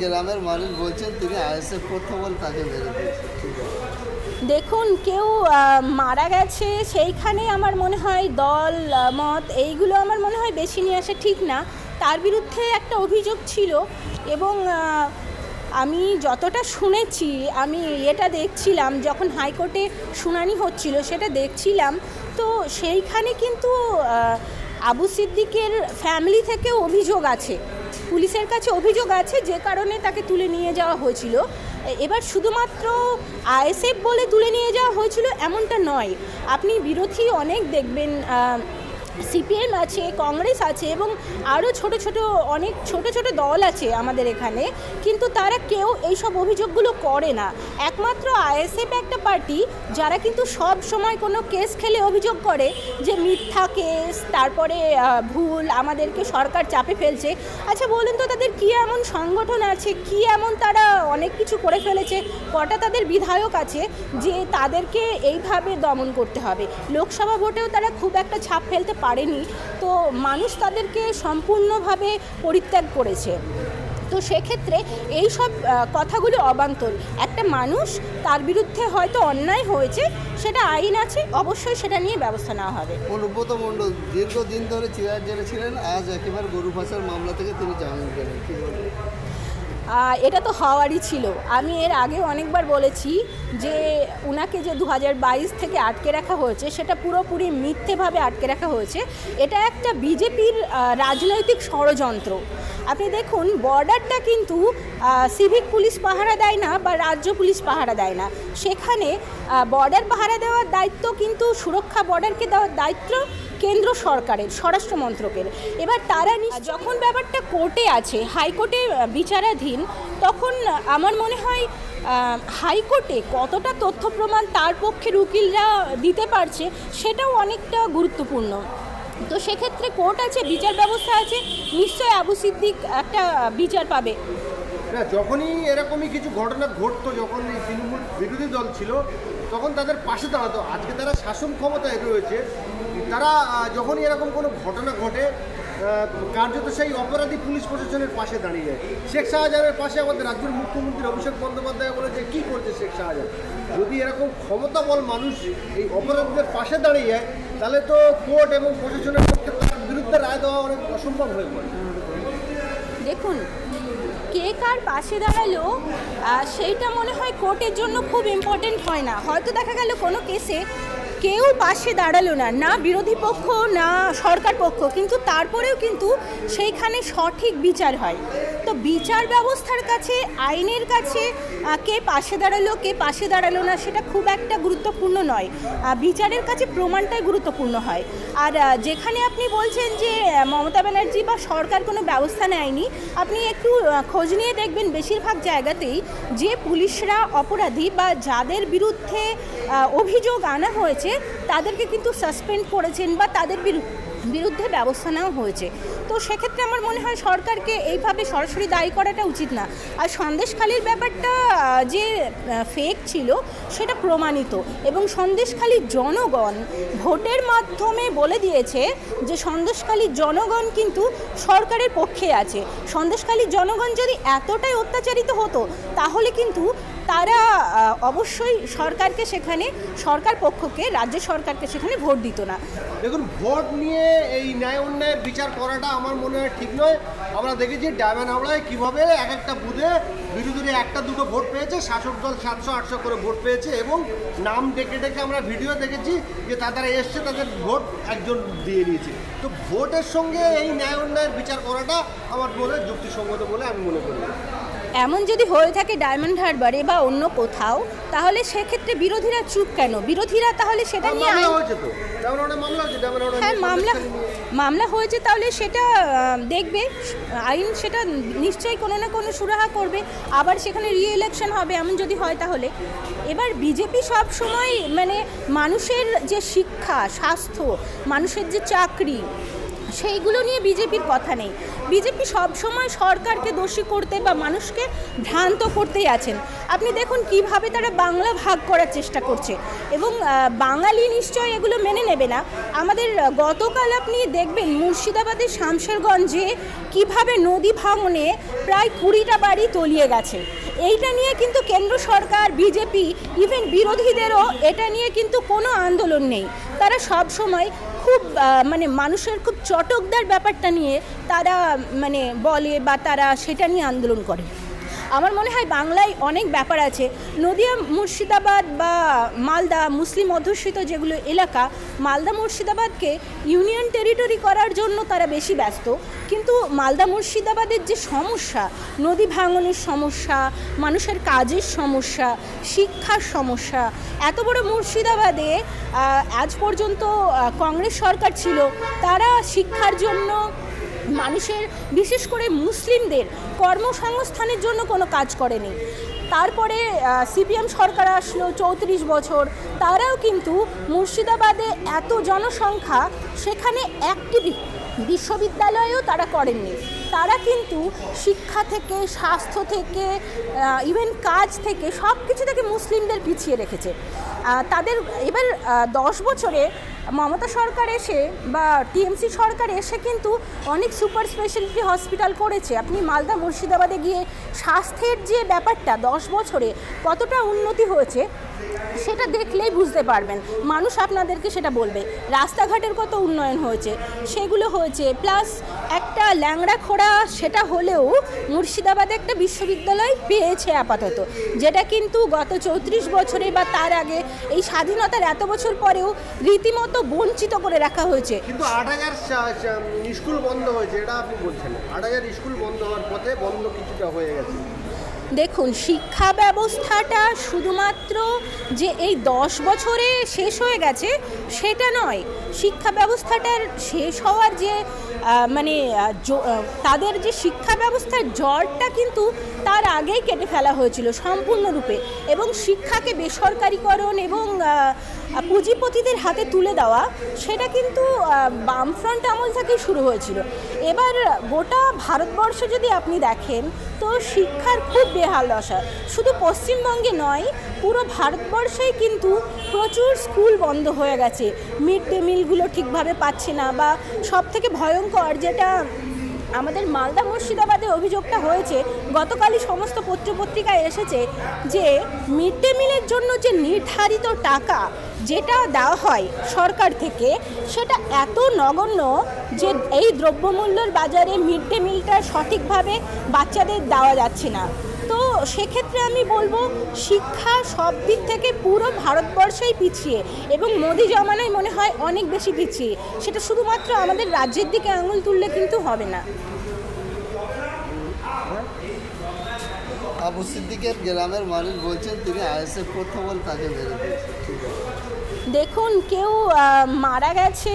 গ্রামের মানুষ বলছেন, তিনি আইএসএফ করতে তাকে মেরে দেখুন, কেউ মারা গেছে সেইখানে আমার মনে হয় দল মত, এইগুলো আমার মনে হয় বেশি নিয়ে আসা, ঠিক না। তার বিরুদ্ধে একটা অভিযোগ ছিল এবং আমি যতটা শুনেছি, আমি এটা দেখছিলাম, যখন হাইকোর্টে শুনানি হচ্ছিল, সেটা দেখছিলাম। তো সেইখানে কিন্তু আবু সিদ্দিকের ফ্যামিলি থেকেও অভিযোগ আছে। পুলিশের কাছে অভিযোগ আছে, যে কারণে তাকে তুলে নিয়ে যাওয়া হয়েছিল। এবার শুধুমাত্র আইএসএফ বলে তুলে নিয়ে যাওয়া হয়েছিল এমনটা নয়। আপনি বিরোধী অনেক দেখবেন সিপিএম আছে, কংগ্রেস আছে এবং আরও ছোট ছোট, অনেক ছোট ছোট দল আছে আমাদের এখানে, কিন্তু তারা কেউ এইসব অভিযোগগুলো করে না। একমাত্র আইএসএফ একটা পার্টি, যারা কিন্তু সব সময় কোনো কেস খেলে অভিযোগ করে যে মিথ্যা কেস, তারপরে ভুল, আমাদেরকে সরকার চাপে ফেলছে। আচ্ছা বলুন তো তাদের কী এমন সংগঠন আছে, কী এমন তারা অনেক কিছু করে ফেলেছে, কটা তাদের বিধায়ক আছে যে তাদেরকে এইভাবে দমন করতে হবে? লোকসভা ভোটেও তারা খুব একটা ছাপ ফেলতে পারেনি। তো মানুষ তাদেরকে সম্পূর্ণভাবে পরিত্যাগ করেছে। তো সেক্ষেত্রে এই সব কথাগুলো অবান্তর। একটা মানুষ তার বিরুদ্ধে হয়তো অন্যায় হয়েছে, সেটা আইন আছে, অবশ্যই সেটা নিয়ে ব্যবস্থা নেওয়া হবে। অনুব্রত মণ্ডল, দীর্ঘদিন ধরে চিরার জেলে ছিলেন, আজ একেবারে গরু ফাঁসার মামলা থেকে তিনি জামিন পেলেন। এটা তো হওয়ারই ছিল। আমি এর আগে অনেকবার বলেছি যে উনাকে যে দু হাজার বাইশ থেকে আটকে রাখা হয়েছে, সেটা পুরোপুরি মিথ্যেভাবে আটকে রাখা হয়েছে। এটা একটা বিজেপির রাজনৈতিক ষড়যন্ত্র। আপনি দেখুন, বর্ডারটা কিন্তু সিভিক পুলিশ পাহারা দেয় না বা রাজ্য পুলিশ পাহারা দেয় না। সেখানে বর্ডার পাহারা দেওয়ার দায়িত্ব কিন্তু সুরক্ষা বর্ডারকে দেওয়ার দায়িত্ব কেন্দ্র সরকারের, স্বরাষ্ট্র মন্ত্রকের। এবার তারা যখন ব্যাপারটা কোর্টে আছে, হাইকোর্টে বিচারাধীন, তখন আমার মনে হয় হাইকোর্টে কতটা তথ্য প্রমাণ তার পক্ষের উকিলরা দিতে পারছে, সেটাও অনেকটা গুরুত্বপূর্ণ। তো সেক্ষেত্রে কোর্ট আছে, বিচার ব্যবস্থা আছে নিশ্চয় আবু সিদ্দিক একটা বিচার পাবে। না, যখনই এরকমই কিছু ঘটনা ঘটতো, যখন এই তৃণমূল বিরোধী দল ছিল, তখন তাদের পাশে দাঁড়াতো। আজকে তারা শাসন ক্ষমতায় রয়েছে। তারা যখনই এরকম কোনো ঘটনা ঘটে কার্যত সেই অপরাধী পুলিশ প্রশাসনের পাশে দাঁড়িয়ে যায়। শেখ শাহজাহানের পাশে আমাদের রাজ্যের মুখ্যমন্ত্রী অভিষেক বন্দ্যোপাধ্যায় বলে যে, কী করছে শেখ শাহজাহান? যদি এরকম ক্ষমতা বল মানুষ এই অপরাধীদের পাশে দাঁড়িয়ে যায়, তাহলে তো কোর্ট এবং প্রশাসনের পক্ষে তার বিরুদ্ধে রায় দেওয়া অনেক অসম্ভব হয়ে পড়ে। দেখুন কে কার পাশে দাঁড়াল সেইটা মনে হয় কোর্টের জন্য খুব ইম্পর্টেন্ট হয় না। হয়তো দেখা গেল কোনো কেসে কেউ পাশে দাঁড়াল না না বিরোধী পক্ষ, না সরকার পক্ষ, কিন্তু তারপরেও কিন্তু সেইখানে সঠিক বিচার হয়। তো বিচার ব্যবস্থার কাছে, আইনের কাছে কে পাশে দাঁড়াল, কে পাশে দাঁড়াল না, সেটা খুব একটা গুরুত্বপূর্ণ নয়। বিচারের কাছে প্রমাণটাই গুরুত্বপূর্ণ হয়। আর যেখানে আপনি বলছেন যে মমতা ব্যানার্জি বা সরকার কোনো ব্যবস্থা নেয়নি, আপনি একটু খোঁজ নিয়ে দেখবেন বেশিরভাগ জায়গাতেই যে পুলিশরা অপরাধী বা যাদের বিরুদ্ধে অভিযোগ আনা হয়েছে, তাদেরকে কিন্তু সাসপেন্ড করেছেন বা তাদের বিরু- বিরুদ্ধে ব্যবস্থা নেওয়া হয়েছে। তো সেক্ষেত্রে আমার মনে হয় সরকারকে এইভাবে সরাসরি দায়ী করাটা উচিত না। আর সন্দেশখালির ব্যাপারটা যে ফেক ছিল, সেটা প্রমাণিত। এবং সন্দেশখালির জনগণ ভোটের মাধ্যমে বলে দিয়েছে যে সন্দেশখালির জনগণ কিন্তু সরকারের পক্ষে আছে। সন্দেশখালির জনগণ যদি এতটাই অত্যাচারিত হতো, তাহলে কিন্তু তারা অবশ্যই সরকারকে সেখানে, সরকার পক্ষকে, রাজ্য সরকারকে সেখানে ভোট দিত না। দেখুন, ভোট নিয়ে এই ন্যায় অন্যায়ের বিচার করাটা আমার মনে হয় ঠিক নয়। আমরা দেখেছি ডায়মন্ড হাওড়ায় কীভাবে এক একটা বুধে বিরোধীরা একটা, দুটো ভোট পেয়েছে, শাসক দল সাতশো, আটশো করে ভোট পেয়েছে এবং নাম ডেকে ডেকে আমরা ভিডিও দেখেছি যে তারা এসছে, তাদের ভোট একজন দিয়ে নিয়েছে। তো ভোটের সঙ্গে এই ন্যায় অন্যায়ের বিচার করাটা আমার মনে যুক্তিসঙ্গত বলে আমি মনে করি। এমন যদি হয়ে থাকে ডায়মন্ড হারবারে বা অন্য কোথাও তাহলে সেক্ষেত্রে বিরোধীরা চুপ কেন? বিরোধীরা তাহলে সেটা নিয়ে ডায়মন্ড হাওড়ায় মামলা হয়েছে হ্যাঁ মামলা মামলা হয়েছে তাহলে সেটা দেখবে। আইন সেটা নিশ্চয়ই কোনো না কোনো সুরাহা করবে। আবার সেখানে রি ইলেকশন হবে এমন যদি হয় তাহলে। এবার বিজেপি সব সময় মানে মানুষের যে শিক্ষা স্বাস্থ্য মানুষের যে চাকরি সেইগুলো নিয়ে বিজেপির কথা নেই। বিজেপি সবসময় সরকারকে দোষী করতে বা মানুষকে ভ্রান্ত করতেই আছেন। আপনি দেখুন কীভাবে তারা বাংলা ভাগ করার চেষ্টা করছে। এবং বাঙালি নিশ্চয় এগুলো মেনে নেবে না। আমাদের গতকাল আপনি দেখবেন মুর্শিদাবাদের শামশেরগঞ্জে কীভাবে নদী ভাঙনে প্রায় কুড়িটা বাড়ি তলিয়ে গেছে। এইটা নিয়ে কিন্তু কেন্দ্র সরকার, বিজেপি ইভেন বিরোধীদেরও এটা নিয়ে কিন্তু কোনো আন্দোলন নেই। তারা সব সময় খুব মানে মানুষের খুব চটকদার ব্যাপারটা নিয়ে তারা মানে বলে বা তারা সেটা নিয়ে আন্দোলন করে। আমার মনে হয় বাংলায় অনেক ব্যাপার আছে। নদিয়া, মুর্শিদাবাদ বা মালদা, মুসলিম অধ্যুষিত যেগুলো এলাকা, মালদা, মুর্শিদাবাদকে ইউনিয়ন টেরিটরি করার জন্য তারা বেশি ব্যস্ত। কিন্তু মালদা, মুর্শিদাবাদের যে সমস্যা, নদী ভাঙনের সমস্যা, মানুষের কাজের সমস্যা, শিক্ষার সমস্যা, এত বড় মুর্শিদাবাদে আজ পর্যন্ত কংগ্রেস সরকার ছিল, তারা শিক্ষার জন্য মানুষের, বিশেষ করে মুসলিমদের কর্মসংস্থানের জন্য কোনো কাজ করেনি। তারপরে সিপিএম সরকার আসলো চৌত্রিশ বছর। তারাও কিন্তু মুর্শিদাবাদে এত জনসংখ্যা, সেখানে একটি বিশ্ববিদ্যালয়েও তারা করেননি। তারা কিন্তু শিক্ষা থেকে, স্বাস্থ্য থেকে ইভেন কাজ থেকে সব কিছু থেকে মুসলিমদের পিছিয়ে রেখেছে। তাদের এবার দশ বছরে মমতা সরকার এসে বা টিএমসি সরকার এসে কিন্তু অনেক সুপার স্পেশালিটি হসপিটাল করেছে। আপনি মালদা মুর্শিদাবাদে গিয়ে স্বাস্থ্যের যে ব্যাপারটা, দশ বছরে কতটা উন্নতি হয়েছে সেটা দেখলেই বুঝতে পারবেন। মানুষ আপনাদেরকে সেটা বলবে। রাস্তাঘাটের কত উন্নয়ন হয়েছে। সেগুলো হয়েছে। প্লাস একটা ল্যাংড়া খোড়া, সেটা হলেও মুর্শিদাবাদে একটা বিশ্ববিদ্যালয় পেয়েছে আপাতত। যেটা কিন্তু গত চৌত্রিশ বছরে বা তার আগে এই স্বাধীনতার এত বছর পরেও রীতিমতো বঞ্চিত করে রাখা হয়েছে। কিন্তু আট হাজার স্কুল বন্ধ হয়েছে, এটা আপনি বলছেন। আট হাজার স্কুল বন্ধ হওয়ার পথে বন্ধ কিছুটা হয়ে গেছে। দেখুন শিক্ষা ব্যবস্থাটা শুধুমাত্র যে এই দশ বছরে শেষ হয়ে গেছে, সেটা নয়। শিক্ষা ব্যবস্থাটার শেষ হওয়ার যে মানে তাদের যে শিক্ষা ব্যবস্থার জ্বরটা কিন্তু তার আগেই কেটে ফেলা হয়েছিল সম্পূর্ণরূপে। এবং শিক্ষাকে বেসরকারীকরণ এবং পুঁজিপতিদের হাতে তুলে দেওয়া, সেটা কিন্তু বামফ্রন্ট আমল থেকেই শুরু হয়েছিল। এবার গোটা ভারতবর্ষ যদি আপনি দেখেন, তো শিক্ষার খুব বেহাল দশা। শুধু পশ্চিমবঙ্গে নয়, পুরো ভারতবর্ষেই কিন্তু প্রচুর স্কুল বন্ধ হয়ে গেছে। মিড ডে মিলগুলো ঠিকভাবে পাচ্ছে না বা সব থেকে ভয়ঙ্কর যেটা, আমাদের মালদা মুর্শিদাবাদে অভিযোগটা হয়েছে, গতকালই সমস্ত পত্রপত্রিকায় এসেছে যে, মিড ডে মিলের জন্য যে নির্ধারিত টাকা যেটা দেওয়া হয় সরকার থেকে, সেটা এত নগণ্য যে এই দ্রব্যমূল্যের বাজারে মিড ডে মিলটা সঠিকভাবে বাচ্চাদের দেওয়া যাচ্ছে না। তো সেক্ষেত্রে আমি বলব, শিক্ষা সব দিক থেকে পুরো ভারতবর্ষেই পিছিয়ে এবং মোদি জমানায় মনে হয় অনেক বেশি পিছিয়ে। সেটা শুধুমাত্র আমাদের রাজ্যের দিকে আঙুল তুললে কিন্তু হবে না। আবু সিদ্দিকের গ্রামের মানুষ বলছেন, তিনি আইএসএফ বলে তাকে মেরে দেখুন কেউ মারা গেছে।